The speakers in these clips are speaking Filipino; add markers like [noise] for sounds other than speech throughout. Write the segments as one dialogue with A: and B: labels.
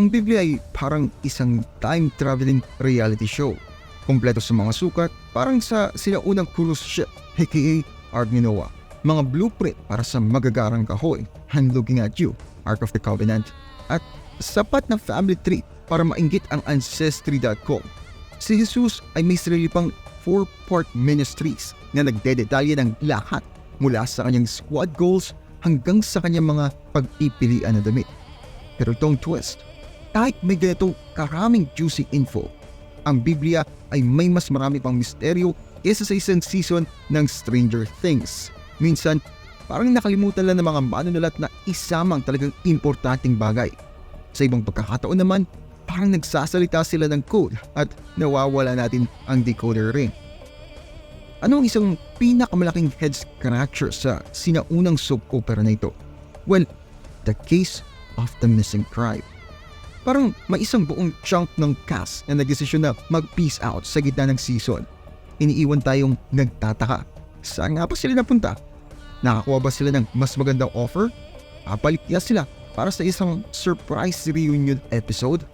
A: ang Biblia ay parang isang time-traveling reality show. Kompleto sa mga sukat, parang sa sinaunang cruise ship, aka Ark Noah. Mga blueprint para sa magagarang kahoy, I'm looking at you, Ark of the Covenant. At sapat na family tree para mainggit ang Ancestry.com. Si Jesus ay may sarili pang four-part ministries na nagdedetalye ng lahat mula sa kanyang squad goals hanggang sa kanyang mga pag-ipilian na damit. Pero itong twist, kahit may ganitong karaming juicy info, ang Biblia ay may mas marami pang misteryo kesa sa isang season ng Stranger Things. Minsan, parang nakalimutan lang ng mga manunulat na isamang talagang importanteng bagay. Sa ibang pagkakataon naman, parang nagsasalita sila ng code at nawawala natin ang decoder ring. Ano ang isang pinakamalaking head scratcher sa sinaunang soap opera na ito? Well, the case of the missing tribe. Parang may isang buong chunk ng cast na nagdesisyon na mag-peace out sa gitna ng season. Iniiwan tayong nagtataka. Saan nga ba sila napunta? Nakakuha ba sila ng mas magandang offer? Papalik kaya sila para sa isang surprise reunion episode?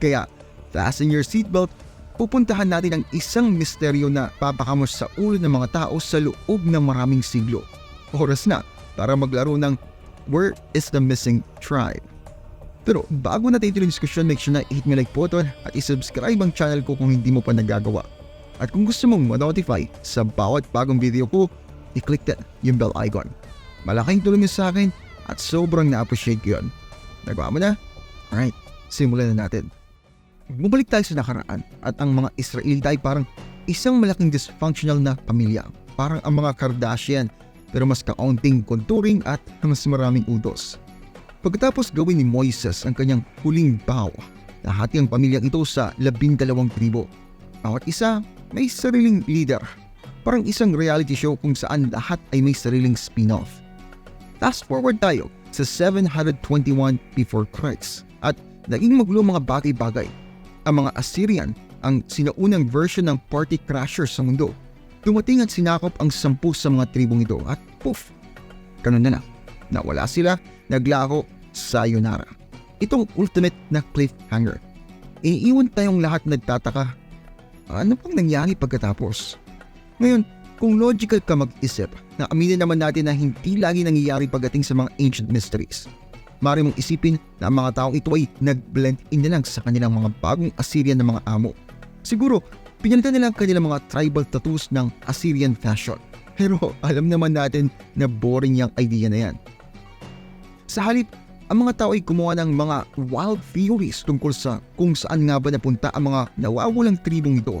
A: Kaya, fasten your seatbelt, pupuntahan natin ang isang misteryo na papakamos sa ulo ng mga tao sa loob ng maraming siglo. Oras na para maglaro ng Where is the Missing Tribe? Pero bago natin ituloy yung diskusyon, make sure na i-hit mo like button at isubscribe ang channel ko kung hindi mo pa nagagawa. At kung gusto mong ma-notify sa bawat bagong video ko, i-click din yung bell icon. Malaking tulong yun sa akin at sobrang na-appreciate ko yun. Nagawa mo na? Alright, simulan na natin. Bumalik tayo sa nakaraan at ang mga Israelite ay parang isang malaking dysfunctional na pamilya. Parang ang mga Kardashian pero mas kaunting konturing at mas maraming utos. Pagkatapos gawin ni Moises ang kanyang huling bow, nahati ang pamilyang ito sa labindalawang tribo. Bawat isa may sariling leader. Parang isang reality show kung saan lahat ay may sariling spin-off. Fast forward tayo sa 721 before Christ at naging magulo mga bagay-bagay. Ang mga Assyrian, ang sinaunang version ng party crasher sa mundo, dumating at sinakop ang sampu sa mga tribong ito at poof, ganun na na. Nawala sila, naglako, sayonara. Itong ultimate na cliffhanger. Iniiwan tayong lahat nagtataka. Ano pang nangyari pagkatapos? Ngayon, kung logical ka mag-isip, na aminin naman natin na hindi lagi nangyayari pagdating sa mga ancient mysteries. Mari mong isipin na ang mga taong ito ay nag-blend in na lang sa kanilang mga bagong Assyrian na mga amo. Siguro, pinalitan nila ang kanilang mga tribal tattoos ng Assyrian fashion. Pero alam naman natin na boring yung idea na yan. Sa halip, ang mga tao ay gumawa ng mga wild theories tungkol sa kung saan nga ba napunta ang mga nawawalang tribong ito.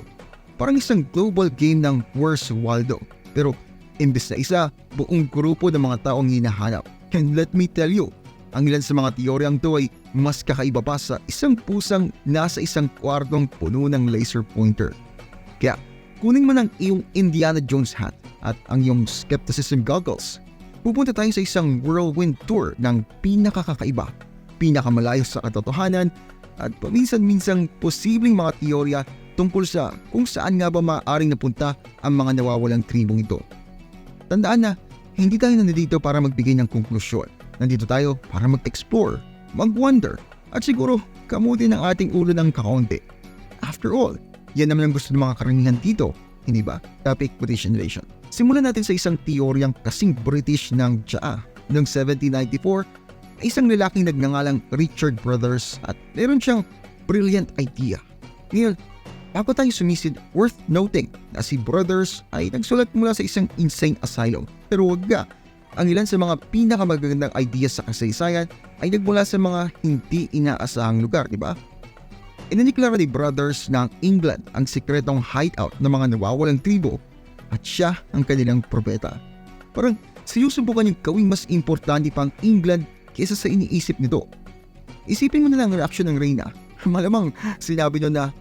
A: Parang isang global game ng Where's Waldo. Pero imbes na isa, buong grupo ng mga taong hinahanap. And let me tell you, ang ilan sa mga teoryang to ay mas kakaiba pa sa isang pusang nasa isang kwartong puno ng laser pointer. Kaya, kunin mo ng iyong Indiana Jones hat at ang iyong skepticism goggles pupunta tayo sa isang whirlwind tour ng pinakakakaiba, pinakamalayo sa katotohanan at paminsan-minsang posibleng mga teorya tungkol sa kung saan nga ba maaaring napunta ang mga nawawalang tribong ito. Tandaan na, hindi tayo nandito para magbigay ng konklusyon. Nandito tayo para mag-explore, mag-wonder, at siguro kamuti ng ating ulo ng kakaunti. After all, yan naman ang gusto ng mga karamihan dito, hindi ba? Topic British Invasion. Simulan natin sa isang teoryang kasing British ng Tsaa. Noong 1794, ay isang lalaking nagngangalang Richard Brothers at meron siyang brilliant idea. Ngayon, bago tayo sumisid, worth noting na si Brothers ay nagsulat mula sa isang insane asylum. Pero wag ga, ang ilan sa mga pinakamagagandang idea sa kasaysayan ay nagmula sa mga hindi inaasahang lugar, di ba? Ininiklara ni Brothers ang England ang sikretong hideout ng mga nawawalang tribo at siya ang kanilang propeta. Parang sinusubukan niyang gawing mas importante pang England kaysa sa iniisip nito. Isipin mo na lang ang reaksyon ng Reyna. [laughs] Malamang sinabi niyo na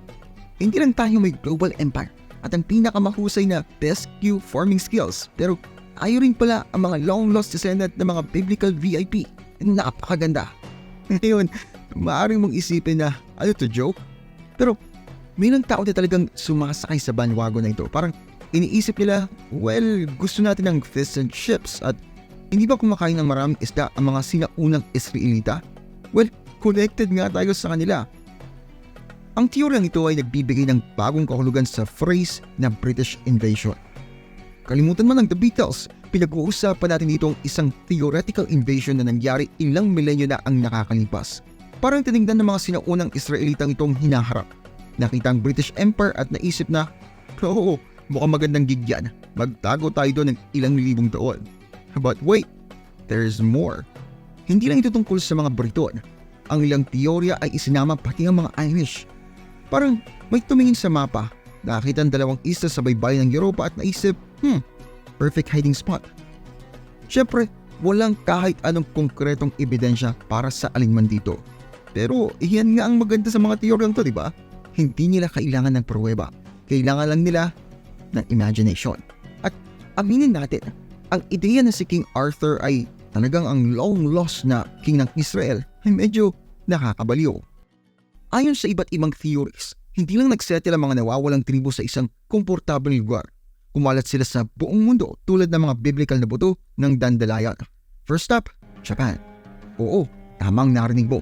A: hindi lang tayo may global empire at ang pinakamahusay na best Q farming skills pero ayaw rin pala ang mga long lost descendant ng mga biblical VIP. Napakaganda. [laughs] Ngayon, maaaring mong isipin na ano to joke? Pero may ilang tao na talagang sumasakay sa bandwagon na ito. Parang iniisip nila, well, gusto natin ng fish and chips at hindi ba kumakain ng maraming isda ang mga sinaunang Israelita? Well, connected nga tayo sa kanila. Ang teoryang ito ay nagbibigay ng bagong kahulugan sa phrase na British invasion. Kalimutan man ng The Beatles, pinag-uusapan natin dito ang isang theoretical invasion na nangyari ilang milenyo na ang nakakalipas. Parang tinignan ng mga sinaunang Israelitang itong hinaharap. Nakita ang British Empire at naisip na, Oo, mukhang magandang gig yan. Magtago tayo doon ng ilang libong taon. But wait, there's more. Hindi lang ito tungkol sa mga Briton. Ang ilang teorya ay isinama pati ang mga Irish. Parang may tumingin sa mapa, nakita ang dalawang isla sa baybayin ng Europa at naisip, hmm, perfect hiding spot. Siyempre, walang kahit anong konkretong ebidensya para sa alinman dito. Pero iyan nga ang maganda sa mga teoryang to, di ba? Hindi nila kailangan ng pruweba. Kailangan lang nila ng imagination. At aminin natin, ang ideya na si King Arthur ay talagang ang long lost na king ng Israel ay medyo nakakabaliw. Ayon sa iba't ibang theories, hindi lang nagsettle ang mga nawawalang tribo sa isang komportableng lugar. Kumalat sila sa buong mundo tulad ng mga biblical na buto ng dandalayan. First up, Japan. Oo, tamang narinig mo.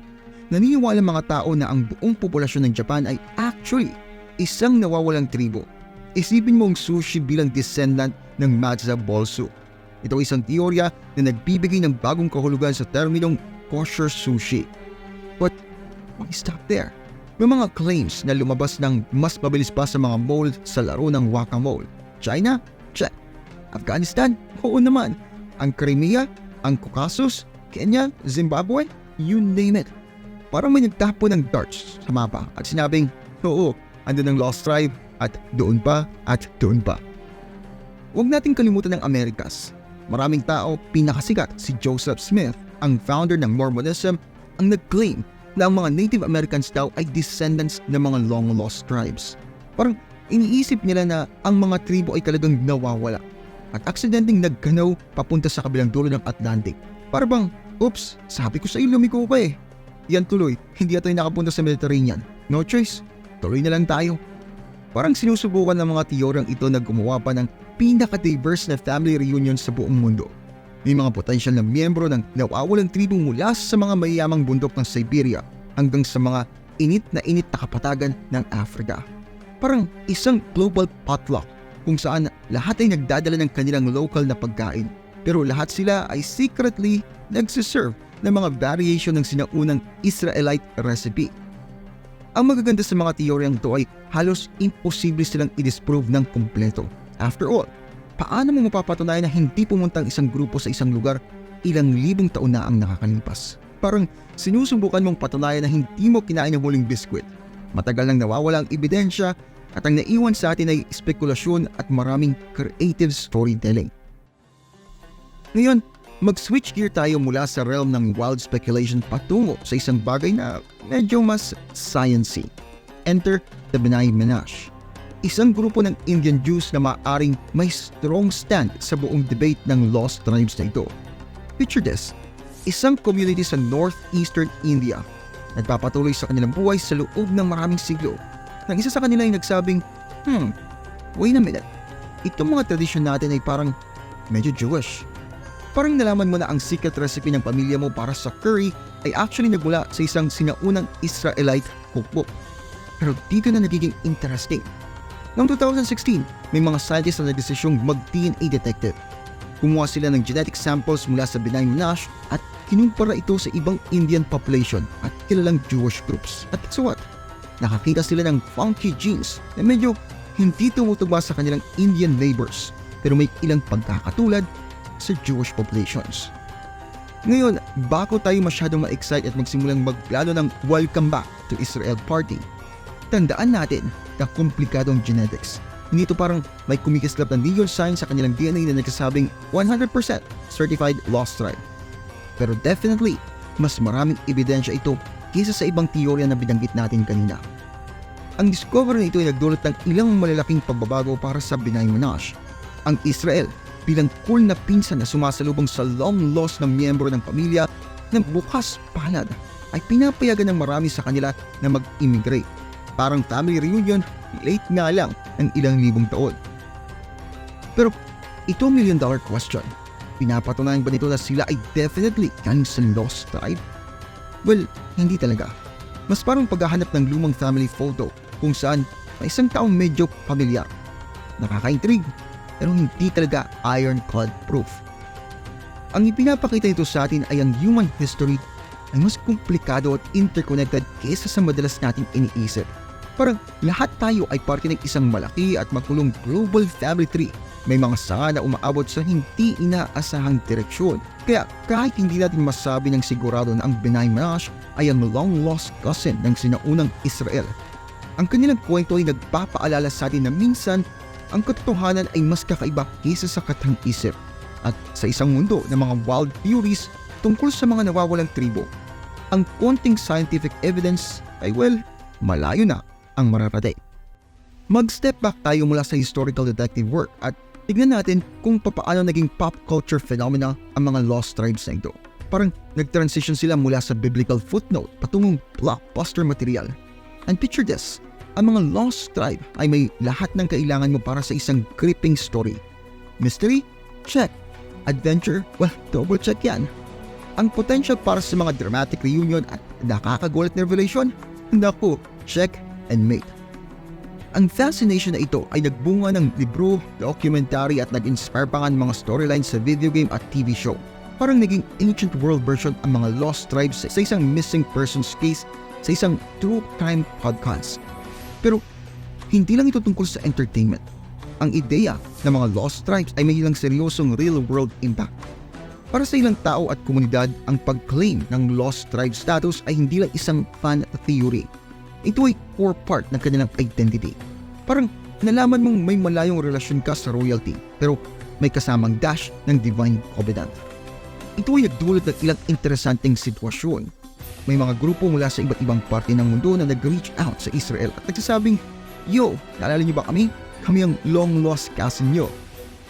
A: Naniniwala mga tao na ang buong populasyon ng Japan ay actually isang nawawalang tribo. Isipin mo ang sushi bilang descendant ng Matza Ball Soup. Ito ay isang teorya na nagbibigay ng bagong kahulugan sa terminong kosher sushi. But why stop there? May mga claims na lumabas ng mas mabilis pa sa mga mall sa laro ng Whack-A-Mole. China? Check. Afghanistan? Oo naman. Ang Crimea? Ang Caucasus? Kenya? Zimbabwe? You name it. Parang may nagtapo ng darts sa mapa at sinabing, oo, andun ang Lost Tribe at doon pa at doon pa. Huwag nating kalimutan ng Amerikas. Maraming tao, pinakasikat si Joseph Smith, ang founder ng Mormonism, ang nag-claim na ang mga Native Americans daw ay descendants ng mga long-lost tribes. Parang iniisip nila na ang mga tribo ay talagang nawawala at aksidenteng nagkanaw papunta sa kabilang dulo ng Atlantic. Para bang, oops, sabi ko sa iyo lumiko pa eh. Yan tuloy, hindi tayo nakapunta sa Mediterranean. No choice, tuloy na lang tayo. Parang sinusubukan ng mga teoryang ito na gumawa pa ng pinaka-diverse na family reunion sa buong mundo. May mga potensyal na miyembro ng nawawalang tribo mula sa mga mayamang bundok ng Siberia hanggang sa mga init na init na kapatagan ng Africa. Parang isang global potluck kung saan lahat ay nagdadala ng kanilang local na pagkain pero lahat sila ay secretly nagsiserve ng mga variation ng sinaunang Israelite recipe. Ang magaganda sa mga teoryang ito ay halos imposible silang i-disprove ng kumpleto. After all, paano mo mapapatunayan na hindi pumunta ang isang grupo sa isang lugar ilang libong taon na ang nakakalipas? Parang sinusubukan mong patunayan na hindi mo kinain ang huling biskwit. Matagal nang nawawala ang ebidensya at ang naiwan sa atin ay spekulasyon at maraming creative storytelling. Ngayon, mag-switch gear tayo mula sa realm ng wild speculation patungo sa isang bagay na medyo mas sciencey. Enter the Benai Menage. Isang grupo ng Indian Jews na maaring may strong stand sa buong debate ng lost tribes na ito. Picture this, isang community sa northeastern India nagpapatuloy sa kanilang buhay sa loob ng maraming siglo. Nang isa sa kanila ay nagsabing, Hmm, wait a minute. Itong mga tradisyon natin ay parang medyo Jewish. Parang nalaman mo na ang secret recipe ng pamilya mo para sa curry ay actually nagmula sa isang sinaunang Israelite cookbook. Pero dito na nagiging interesting. Noong 2016, may mga scientists na nagdesisyong mag-DNA detective. Kumuha sila ng genetic samples mula sa Benai Menage at kinumpara ito sa ibang Indian population at kilalang Jewish groups. At so what? Nakakita sila ng funky genes na medyo hindi tumutugma sa kanilang Indian neighbors pero may ilang pagkakatulad sa Jewish populations. Ngayon, bako tayo masyadong ma-excite at magsimulang magplano ng welcome back to Israel party, tandaan natin na komplikadong genetics. Hindi parang may kumikislap na neon sign sa kanilang DNA na nagsasabing 100% certified lost tribe. Pero definitely, mas maraming ebidensya ito kaysa sa ibang teorya na binanggit natin kanina. Ang discovery na ito ay nagdulot ng ilang malalaking pagbabago para sa Binay Menage. Ang Israel bilang cool na pinsan na sumasalubong sa long lost ng miyembro ng pamilya na bukas palad ay pinapayagan ng marami sa kanila na mag-immigrate. Parang family reunion, late nga lang ng ilang libong taon. Pero ito ang million dollar question. Pinapatunayan ba nito na sila ay definitely galing sa lost tribe? Well, hindi talaga. Mas parang paghahanap ng lumang family photo kung saan may isang taong medyo pamilyar. Nakaka-intrigue, pero hindi talaga ironclad proof. Ang ipinapakita nito sa atin ay ang human history ay mas komplikado at interconnected kaysa sa madalas nating iniisip. Parang lahat tayo ay parte ng isang malaki at makulong global family tree. May mga sanga na umaabot sa hindi inaasahang direksyon. Kaya kahit hindi natin masabi ng sigurado na ang Benay Manash ay ang long-lost cousin ng sinaunang Israel, ang kanilang kwento ay nagpapaalala sa atin na minsan ang katotohanan ay mas kakaiba kaysa sa katang-isip. At sa isang mundo ng mga wild theories tungkol sa mga nawawalang tribo, ang konting scientific evidence ay well, malayo na ang mararating. Mag-step back tayo mula sa historical detective work at tignan natin kung papaano naging pop culture phenomena ang mga lost tribes na ito. Parang nag-transition sila mula sa biblical footnote patungong blockbuster material. And picture this, ang mga lost tribe ay may lahat ng kailangan mo para sa isang gripping story. Mystery? Check. Adventure? Well, double check yan. Ang potential para sa mga dramatic reunion at nakakagulat na revelation? Naku, check and mate. Ang fascination na ito ay nagbunga ng libro, documentary at nag-inspire pa nga ng mga storylines sa video game at TV show. Parang naging ancient world version ang mga lost tribes sa isang missing persons case sa isang true crime podcast. Pero hindi lang ito tungkol sa entertainment. Ang ideya ng mga lost tribes ay may ilang seryosong real-world impact. Para sa ilang tao at komunidad, ang pag-claim ng lost tribe status ay hindi lang isang fan theory. Ito ay core part ng kanilang identity. Parang nalaman mong may malayong relasyon ka sa royalty pero may kasamang dash ng divine covenant. Ito ay nagdulot ng ilang interesanteng sitwasyon may mga grupo mula sa iba't ibang parte ng mundo na nag-reach out sa Israel at nagsasabing, Yo, naalala niyo ba kami? Kami ang long lost cousin niyo.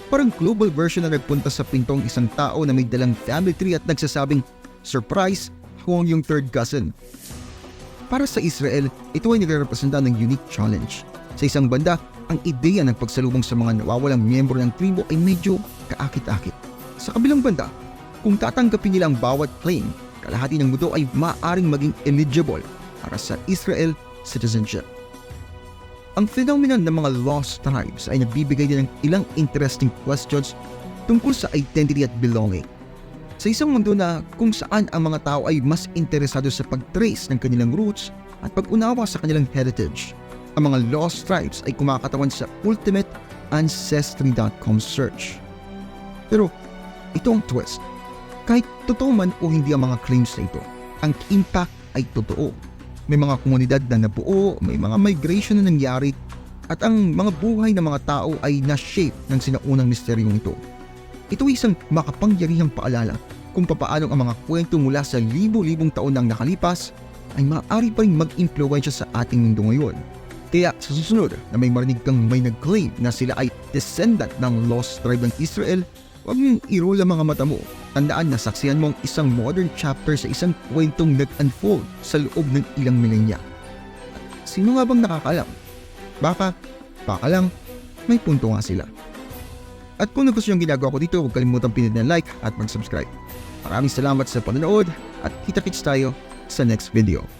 A: Parang global version na nagpunta sa pintong isang tao na may dalang family tree at nagsasabing, Surprise, ako ang yung third cousin. Para sa Israel, ito ay nagrepresenta ng unique challenge. Sa isang banda, ang ideya ng pagsalubong sa mga nawawalang miyembro ng tribo ay medyo kaakit-akit. Sa kabilang banda, kung tatanggapin nila ang bawat claim, kalahati ng mundo ay maaaring maging eligible para sa Israel citizenship. Ang phenomenon ng mga lost tribes ay nagbibigay din ng ilang interesting questions tungkol sa identity at belonging. Sa isang mundo na kung saan ang mga tao ay mas interesado sa pag-trace ng kanilang roots at pag-unawa sa kanilang heritage, ang mga lost tribes ay kumakatawan sa ultimate ancestry.com search. Pero ito twist. Kahit totoo man o hindi ang mga claims na ito, ang impact ay totoo. May mga komunidad na nabuo, may mga migration na nangyari, at ang mga buhay ng mga tao ay na-shape ng sinaunang misteryong ito. Ito ay isang makapangyarihang paalala kung papaano ang mga kwento mula sa libo-libong taon nang nakalipas ay maaari pa rin mag-impluensya sa ating mundo ngayon. Kaya sa susunod na may marinig kang may nag-claim na sila ay descendant ng lost tribe ng Israel, huwag mong i-roll ang mga mata mo. Tandaan na saksihan mo ang isang modern chapter sa isang kwentong nag-unfold sa loob ng ilang milenya. Sino nga bang nakakalam? Baka, baka lang, may punto nga sila. At kung nagustuhan yung ginagawa ko dito, huwag kalimutang pinindin ng like at mag-subscribe. Maraming salamat sa panonood at kita-kits tayo sa next video.